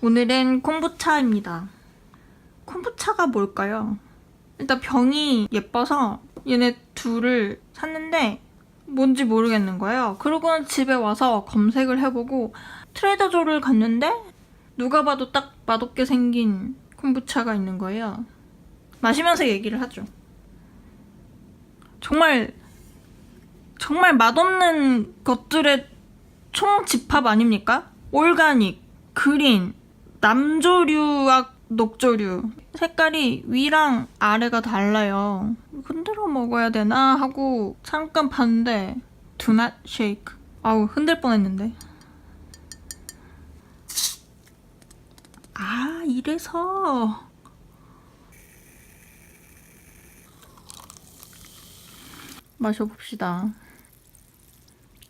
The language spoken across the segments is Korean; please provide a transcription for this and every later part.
오늘은 콤부차입니다. 콤부차가 뭘까요? 일단 병이 예뻐서 얘네 둘을 샀는데 뭔지 모르겠는 거예요. 그러고는 집에 와서 검색을 해보고 트레더조를 갔는데 누가 봐도 딱 맛없게 생긴 콤부차가 있는 거예요. 마시면서 얘기를 하죠. 정말 정말 맛없는 것들의 총 집합 아닙니까? 올가닉, 그린, 남조류와 녹조류. 색깔이 위랑 아래가 달라요. 흔들어 먹어야 되나 하고 잠깐 봤는데 do not shake. 아우 흔들 뻔했는데. 아 이래서 마셔봅시다.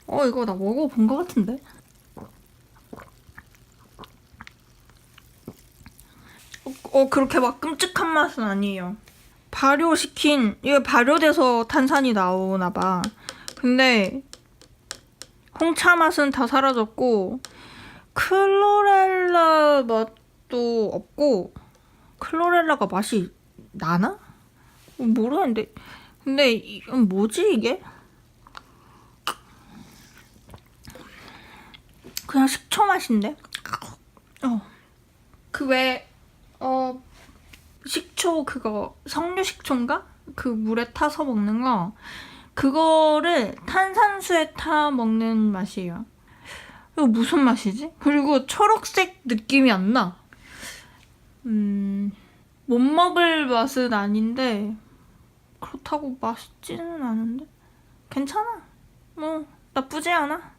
어 이거 나 먹어본 것 같은데? 어, 어 그렇게 막 끔찍한 맛은 아니에요. 발효시킨 이게 발효돼서 탄산이 나오나 봐. 근데 홍차 맛은 다 사라졌고 클로렐라 맛도 없고 클로렐라가 맛이 나나? 모르겠는데 근데 이건 뭐지 이게? 그냥 식초 맛인데? 어. 그 왜, 어, 식초 그거, 석류 식초인가? 그 물에 타서 먹는 거. 그거를 탄산수에 타 먹는 맛이에요. 이거 무슨 맛이지? 그리고 초록색 느낌이 안 나. 음, 못 먹을 맛은 아닌데, 그렇다고 맛있지는 않은데? 괜찮아. 뭐, 나쁘지 않아.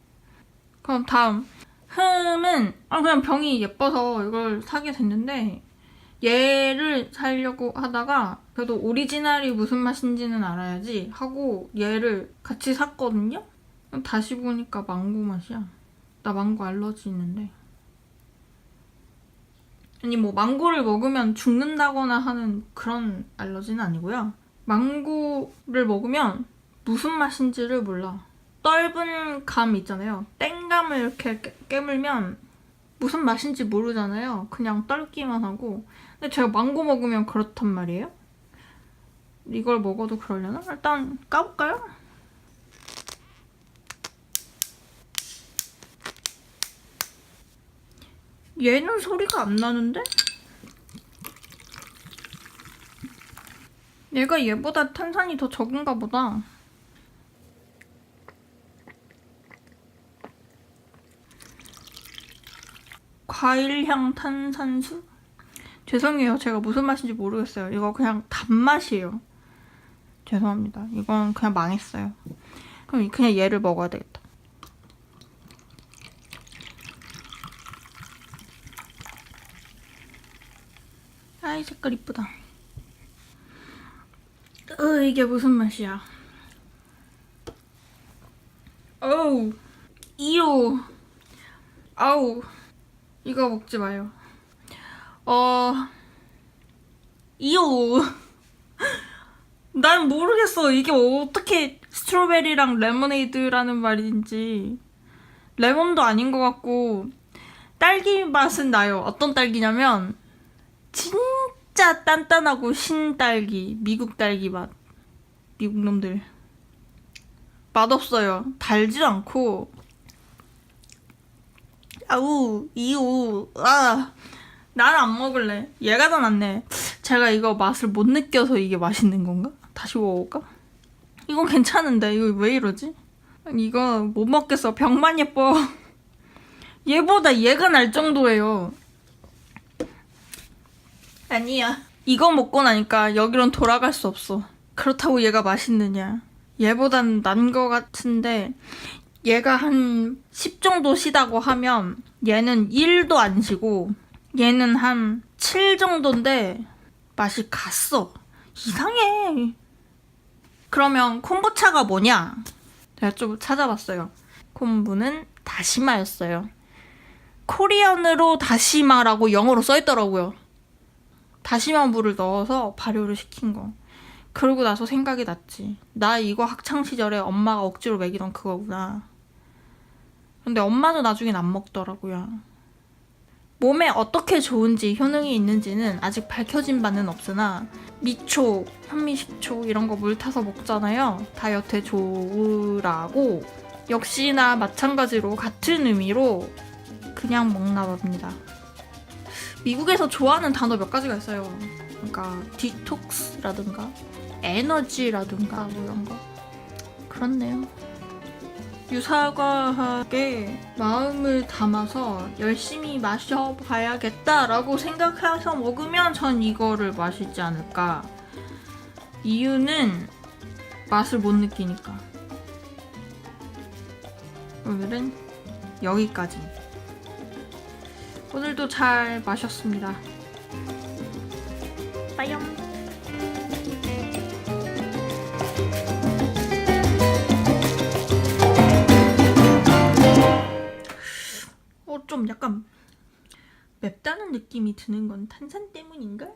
그럼 다음. 흠은 아 그냥 병이 예뻐서 이걸 사게 됐는데 얘를 사려고 하다가 그래도 오리지널이 무슨 맛인지는 알아야지 하고 얘를 같이 샀거든요. 다시 보니까 망고 맛이야. 나 망고 알러지 있는데. 아니 뭐 망고를 먹으면 죽는다거나 하는 그런 알러지는 아니고요. 망고를 먹으면 무슨 맛인지를 몰라. 떫은 감 있잖아요. 땡감을 이렇게 깨- 깨물면 무슨 맛인지 모르잖아요. 그냥 떨기만 하고. 근데 제가 망고 먹으면 그렇단 말이에요. 이걸 먹어도 그러려나? 일단 까볼까요? 얘는 소리가 안 나는데? 얘가 얘보다 탄산이 더 적은가 보다. 과일향 탄산수? 죄송해요. 제가 무슨 맛인지 모르겠어요. 이거 그냥 단맛이에요. 죄송합니다. 이건 그냥 망했어요. 그럼 그냥 얘를 먹어야 되겠다. 아이 색깔 이쁘다. 으 이게 무슨 맛이야? 어우 이유 아우 이거 먹지 마요. 어 이유 난 모르겠어 이게 어떻게 스트로베리랑 레모네이드라는 말인지 레몬도 아닌 것 같고 딸기 맛은 나요. 어떤 딸기냐면 진짜 단단하고 신 딸기 미국 딸기 맛 미국 놈들 맛없어요. 달지도 않고 아우 이우 아 나는 안 먹을래. 얘가 더 낫네. 제가 이거 맛을 못 느껴서 이게 맛있는 건가? 다시 먹어볼까? 이건 괜찮은데 이거 왜 이러지? 이거 못 먹겠어. 병만 예뻐. 얘보다 얘가 날 정도예요. 아니야. 이거 먹고 나니까 여기론 돌아갈 수 없어. 그렇다고 얘가 맛있느냐. 얘보단 난 거 같은데 얘가 한 10 정도 시다고 하면 얘는 1도 안 시고 얘는 한 7 정도인데 맛이 갔어. 이상해. 그러면 콤부차가 뭐냐? 제가 좀 찾아봤어요. 콤부는 다시마였어요. 코리안으로 다시마라고 영어로 써있더라고요. 다시마 물을 넣어서 발효를 시킨 거. 그러고 나서 생각이 났지. 나 이거 학창 시절에 엄마가 억지로 먹이던 그거구나. 근데 엄마도 나중엔 안 먹더라고요. 몸에 어떻게 좋은지 효능이 있는지는 아직 밝혀진 바는 없으나 미초, 현미식초 이런 거 물 타서 먹잖아요. 다이어트에 좋으라고 역시나 마찬가지로 같은 의미로 그냥 먹나 봅니다. 미국에서 좋아하는 단어 몇 가지가 있어요. 그러니까 디톡스라든가 에너지라든가 뭐 이런 거 그렇네요. 유사과하게 마음을 담아서 열심히 마셔봐야겠다라고 생각해서 먹으면 전 이거를 마시지 않을까. 이유는 맛을 못 느끼니까. 오늘은 여기까지. 오늘도 잘 마셨습니다. 느낌이 드는 건 탄산 때문인가?